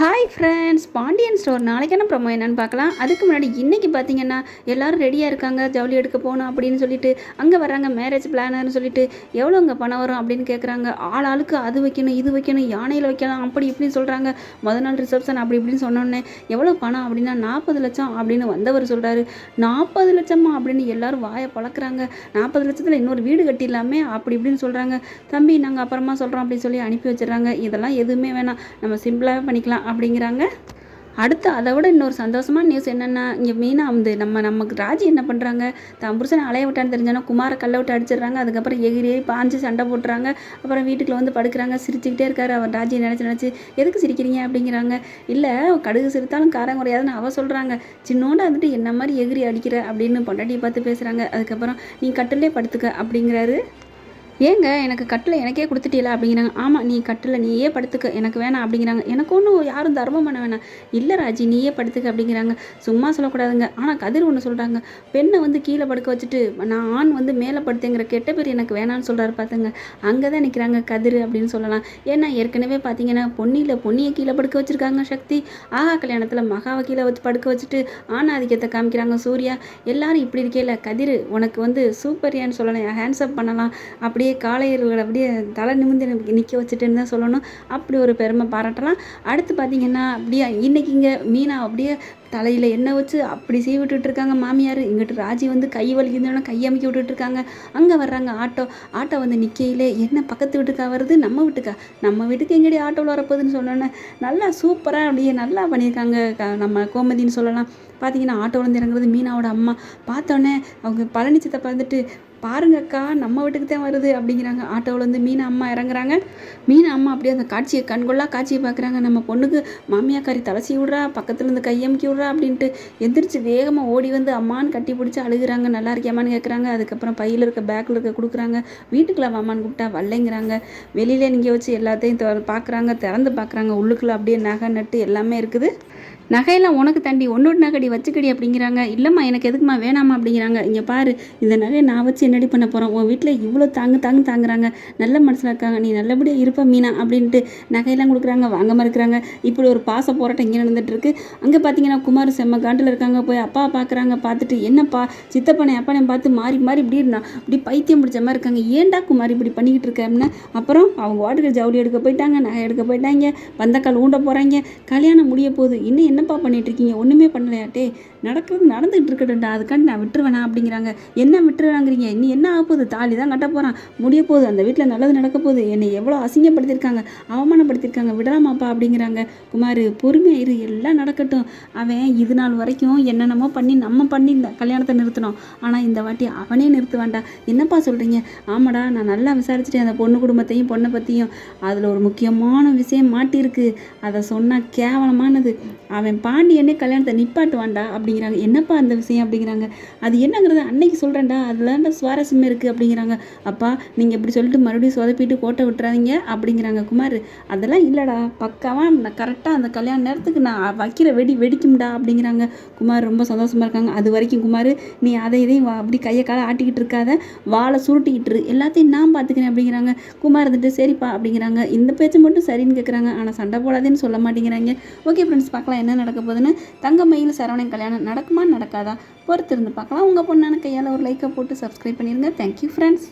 Hi friends Pandian store நாளைக்கான promo என்னென்னு பார்க்கலாம். அதுக்கு முன்னாடி இன்றைக்கி பார்த்தீங்கன்னா எல்லோரும் ரெடியாக இருக்காங்க. ஜவுளி எடுக்க போகணும் அப்படின்னு சொல்லிட்டு அங்கே வராங்க மேரேஜ் பிளானர்னு சொல்லிட்டு எவ்வளோ அங்கே பணம் வரும் அப்படின்னு கேட்குறாங்க ஆள் ஆளுக்கு அது வைக்கணும் இது வைக்கணும் யானையில் வைக்கலாம் அப்படி இப்படின்னு சொல்கிறாங்க முத நாள் ரிசப்ஷன் அப்படி இப்படின்னு சொன்னோன்னே எவ்வளோ பணம் அப்படின்னா நாற்பது லட்சம் அப்படின்னு வந்தவர் சொல்கிறாரு நாற்பது லட்சமா அப்படின்னு எல்லாரும் வாயை பழக்கிறாங்க. நாற்பது லட்சத்தில் இன்னொரு வீடு கட்டிடலாமே அப்படி இப்படின்னு சொல்கிறாங்க தம்பி நாங்கள் அப்புறமா சொல்கிறோம் அப்படின்னு சொல்லி அனுப்பி வச்சிடுறாங்க. இதெல்லாம் எதுவுமே வேணாம். நம்ம சிம்பிளாகவே பண்ணிக்கலாம். அப்படிங்கிறாங்க. அடுத்து அதை விட இன்னொரு சந்தோஷமான நியூஸ் என்னென்னா இங்கே மெயினாக வந்து நம்ம நமக்கு ராஜி என்ன பண்ணுறாங்க தான் புருஷனை அலைய விட்டான்னு தெரிஞ்சோன்னா குமார கல்லை விட்டு அடிச்சிடுறாங்க. அதுக்கப்புறம் எகிரி பாஞ்சு சண்டை போட்டுறாங்க. அப்புறம் வீட்டுக்குள்ள வந்து படுக்கிறாங்க. சிரிச்சுக்கிட்டே இருக்காரு. அவர் ராஜியை நினச்சி நினச்சி எதுக்கு சிரிக்கிறீங்க? அப்படிங்கிறாங்க. இல்லை கடுகு சிரித்தாலும் காரம் குறையாதுன்னு அவள் சொல்கிறாங்க சின்னோண்டு வந்துட்டு என்ன மாதிரி எகிரி அடிக்கிற? அப்படின்னு பொண்டாட்டியை பார்த்து பேசுகிறாங்க அதுக்கப்புறம் நீ கட்டிலே படுத்துக்க அப்படிங்கிறாரு. ஏங்க எனக்கு கட்டில் எனக்கே கொடுத்துட்டீல அப்படிங்கிறாங்க. ஆமாம் நீ கட்டில் நீயே படுத்துக்க. எனக்கு வேணாம் அப்படிங்கிறாங்க. எனக்கு ஒன்றும் யாரும் தர்மம் பண்ண வேணாம். இல்லை ராஜி நீயே படுத்துக்க அப்படிங்கிறாங்க. சும்மா சொல்லக்கூடாதுங்க. ஆனால் கதிர் ஒன்று சொல்கிறாங்க பெண்ணை வந்து கீழே படுக்க வச்சுட்டு நான் ஆண் வந்து மேலே படுத்துங்கிற கெட்ட பேர் எனக்கு வேணான்னு சொல்கிறாரு பார்த்துங்க அங்கே தான் நிற்கிறாங்க கதிர் அப்படின்னு சொல்லலாம். ஏன்னா ஏற்கனவே பார்த்தீங்கன்னா பொன்னியில் பொன்னியை கீழே படுக்க வச்சுருக்காங்க சக்தி. ஆஹா கல்யாணத்தில் மகாவை கீழே வச்சு படுக்க வச்சுட்டு ஆண் ஆதிக்கத்தை காமிக்கிறாங்க சூர்யா. எல்லாரும் இப்படி இருக்கேல கதிர் உனக்கு வந்து சூப்பரியான்னு சொல்லலாம் ஹேண்ட்ஸ்அப் பண்ணலாம். அப்படியே அப்படியே காளையர்களை அப்படியே தலை நிமிந்து நிற்க வச்சுட்டுன்னு தான் சொல்லணும். அப்படி ஒரு பெருமை பாராட்டலாம். அடுத்து பார்த்தீங்கன்னா அப்படியே இன்னைக்கு இங்கே மீனா அப்படியே தலையில் எண்ணெய் வச்சு அப்படி செய்ய விட்டுட்டு இருக்காங்க மாமியார். இங்கிட்டு ராஜி வந்து கை வலிக்குதுன்னு கை அமைக்க விட்டுட்ருக்காங்க அங்கே வர்றாங்க ஆட்டோ. ஆட்டோ வந்து நிற்கையிலே என்ன பக்கத்து வீட்டுக்கா வருது? நம்ம வீட்டுக்கா? நம்ம வீட்டுக்கு எங்கடி ஆட்டோவில் வரப்போகுதுன்னு சொன்னோன்னே? நல்லா சூப்பராக அப்படியே நல்லா பண்ணியிருக்காங்க. க- நம்ம கோமதின்னு சொல்லலாம். பார்த்தீங்கன்னா ஆட்டோவிலேருந்து இறங்குறது மீனாவோட அம்மா. பார்த்தோன்னே அவங்க பழனி சித்தப்பா வந்துட்டு பாருங்கக்கா நம்ம வீட்டுக்கு தான் வருது அப்படிங்கிறாங்க. ஆட்டோவிலேருந்து மீனா அம்மா இறங்குறாங்க. மீனா அம்மா அப்படியே அந்த காட்சியை கண்கொள்ளா காட்சியை பார்க்குறாங்க. நம்ம பொண்ணுக்கு மாமியாக்காரி தலசி விட்றா பக்கத்துலேருந்து கையமுக்கி விட்றா அப்படின்ட்டு எந்திரிச்சு வேகமாக ஓடி வந்து அம்மான்னு கட்டி பிடிச்சி அழுகுறாங்க. நல்லா இருக்கியாமான்னு கேட்குறாங்க அதுக்கப்புறம் பையில் இருக்க பேக்கில் இருக்க கொடுக்குறாங்க. வீட்டுக்குள்ள வாமான்னு கூப்பிட்டா வரலைங்கிறாங்க. வெளியில நீங்கள் வச்சு எல்லாத்தையும் பார்க்குறாங்க திறந்து பார்க்குறாங்க. உள்ளுக்குள்ள அப்படியே நகை நட்டு எல்லாமே இருக்குது. நகையெல்லாம் உனக்கு தண்டி ஒன்னோட நகடி வச்சுக்கடி அப்படிங்கிறாங்க. இல்லைம்மா எனக்கு எதுக்குமா வேணாமா அப்படிங்கிறாங்க. இங்கே பாரு இந்த நகையை நான் வச்சு என்னடி பண்ண போகிறோம் உன் வீட்டில் இவ்வளோ தாங்கு தாங்கு தாங்குறாங்க. நல்ல மனசில் இருக்காங்க. நீ நல்லபடியாக இருப்ப மீனா அப்படின்ட்டு நகையெல்லாம் கொடுக்குறாங்க. வாங்காம இருக்கிறாங்க இப்படி ஒரு பாச போராட்டம் இங்கே நடந்துகிட்ருக்கு அங்கே பார்த்தீங்கன்னா குமார் செம்ம காண்டில் இருக்காங்க. போய் அப்பா பார்க்குறாங்க பார்த்துட்டு என்னப்பா சித்தப்பனை அப்பனை பார்த்து மாறி மாறி இப்படி இருந்தா இப்படி பைத்தியம் பிடிச்ச மாதிரி இருக்காங்க. ஏன்டா குமார் இப்படி பண்ணிக்கிட்டு இருக்க அப்படின்னா? அப்புறம் அவங்க வாட்டுக்கு ஜவுளி எடுக்க போயிட்டாங்க நகை எடுக்க போயிட்டாங்க. பந்தக்கால் ஊண்ட போகிறாங்க கல்யாணம் முடிய போகுது. இன்னும் என்னப்பா பண்ணிட்டு இருக்கீங்க ஒன்றுமே பண்ணலையாட்டே. நடக்கிறது நடந்துகிட்டு இருக்கட்டும்டா. அதுக்காண்டி நான் விட்டுருவேனா அப்படிங்கிறாங்க. என்ன விட்டுருவாங்கிறீங்க நீ என்ன ஆக போகுது? தாலி தான் கட்ட போகிறான் முடிய போகுது. அந்த வீட்டில் நல்லது நடக்க போகுது. என்னை எவ்வளோ அசிங்கப்படுத்தியிருக்காங்க. அவமானப்படுத்தியிருக்காங்க. விடலாமாப்பா அப்படிங்கிறாங்க. குமார் பொறுமையாக இரு. எல்லாம் நடக்கட்டும். அவன் இது நாள் வரைக்கும் என்னென்னமோ பண்ணி நம்ம பண்ணி இந்த கல்யாணத்தை நிறுத்தினோம் ஆனால் இந்த வாட்டி அவனே நிறுத்துவான்டா. என்னப்பா சொல்கிறீங்க ஆமாடா நான் நல்லா விசாரிச்சுட்டேன். அந்த பொண்ணு குடும்பத்தையும் பொண்ணை பற்றியும் அதில் ஒரு முக்கியமான விஷயம் மாட்டியிருக்கு. அதை சொன்னால் கேவலமானது. அவன் பாண்டியனே கல்யாணத்தை நிப்பாட்டுவான்டா அப்படிங்கிறாங்க. என்னப்பா அந்த விஷயம் அப்படிங்கிறாங்க. அது என்னங்கிறது அன்னைக்கு சொல்கிறேன்டா அதில் சுவாரஸ்யமே இருக்குது அப்படிங்கிறாங்க. அப்பா நீங்கள் இப்படி சொல்லிட்டு மறுபடியும் சொதப்பிட்டு கோட்டை விட்டுறாதீங்க அப்படிங்கிறாங்க குமார். அதெல்லாம் இல்லைடா. பக்காவாக நான் கரெக்டாக அந்த கல்யாண நேரத்துக்கு நான் வைக்கிற வெடி வெடிக்கும்டா அப்படிங்கிறாங்க குமார். ரொம்ப சந்தோஷமாக இருக்காங்க. அது வரைக்கும் குமார் நீ அதை இதையும் வா- அப்படி கையை காலை ஆட்டிக்கிட்டு இருக்காத. வாழை சுருட்டிக்கிட்டு இரு. எல்லாத்தையும் நான் பார்த்துக்கிறேன் அப்படிங்கிறாங்க. குமார் இருந்துட்டு சரிப்பா அப்படிங்கிறாங்க. இந்த பேச்சு மட்டும் சரின்னு கேட்குறாங்க ஆனால் சண்டை போடாதேன்னு சொல்ல மாட்டேங்கிறாங்க. ஓகே ஃப்ரெண்ட்ஸ் பார்க்கலாம் என்ன நடக்க போகுதுன்னு தங்கமயில் சரவணன் கல்யாணம் நடக்குமா நடக்காதா? பொறுத்திருந்து பார்க்கலாம். உங்கள் பொண்ணான கையால் ஒரு லைக்கை போட்டு சப்ஸ்கிரைப் பண்ணிடுங்க தேங்க்யூ ஃப்ரெண்ட்ஸ்